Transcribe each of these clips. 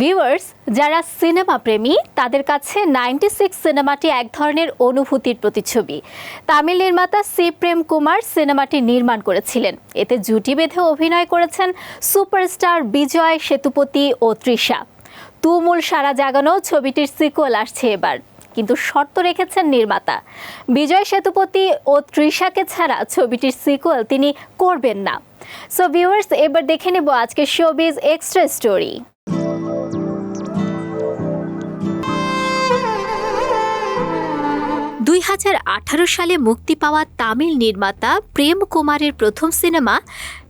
Viewers যারা cinema প্রেমী, তাদের কাছে নাইনটি সিক্স সিনেমাটি এক ধরনের অনুভূতির প্রতিচ্ছবি। তামিল নির্মাতা সি প্রেম কুমার সিনেমাটি নির্মাণ করেছিলেন। এতে জুটি বেঁধে অভিনয় করেছেন সুপারস্টার বিজয় সেতুপতি ও তৃষা। তুমুল সারা জাগানো ছবিটির সিকুয়েল আসছে এবার, কিন্তু শর্ত রেখেছেন নির্মাতা। বিজয় সেতুপতি ও তৃষাকে ছাড়া ছবিটির সিকুয়েল তিনি করবেন না। সো ভিউয়ার্স এবার দেখে নেব আজকের শোবিজ এক্সট্রা স্টোরি সালে মুক্তি পাওয়া তামিল নির্মাতা প্রেম কুমারের প্রথম সিনেমা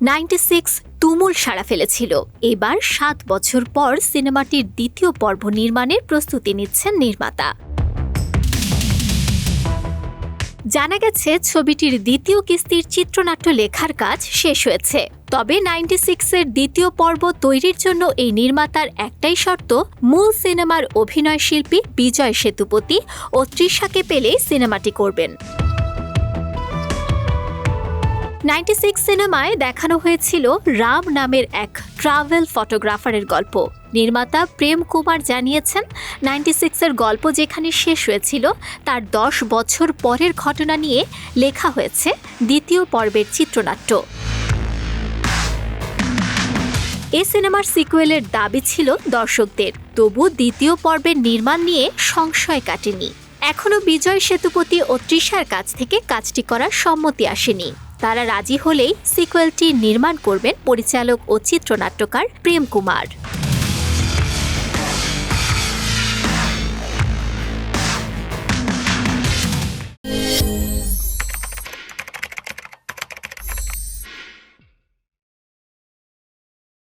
নাইনটি সিক্স তুমুল সাড়া ফেলেছিল। এবার সাত বছর পর সিনেমাটির দ্বিতীয় পর্ব নির্মাণের প্রস্তুতি নিচ্ছেন নির্মাতা। জানা গেছে ছবিটির দ্বিতীয় কিস্তির চিত্রনাট্য লেখার কাজ শেষ হয়েছে। তবে নাইনটি সিক্সের দ্বিতীয় পর্ব তৈরির জন্য এই নির্মাতার একটাই শর্ত, মূল সিনেমার অভিনয় শিল্পী বিজয় সেতুপতি ও তৃষাকে পেলেই সিনেমাটি করবেন। নাইনটি সিক্স সিনেমায় দেখানো হয়েছিল রাম নামের এক ট্রাভেল ফটোগ্রাফারের গল্প। নির্মাতা প্রেম কুমার জানিয়েছেন, নাইনটি সিক্সের গল্প যেখানে শেষ হয়েছিল, তার দশ বছর পরের ঘটনা নিয়ে লেখা হয়েছে দ্বিতীয় পর্বের চিত্রনাট্য। এ সিনেমার সিকুয়েলের দাবি ছিল দর্শকদের, তবু দ্বিতীয় পর্বের নির্মাণ নিয়ে সংশয় কাটেনি। এখনও বিজয় সেতুপতি ও তৃষার কাছ থেকে কাজটি করার সম্মতি আসেনি। তারা রাজি হলেই সিকুয়েলটি নির্মাণ করবেন পরিচালক ও চিত্রনাট্যকার প্রেম কুমার।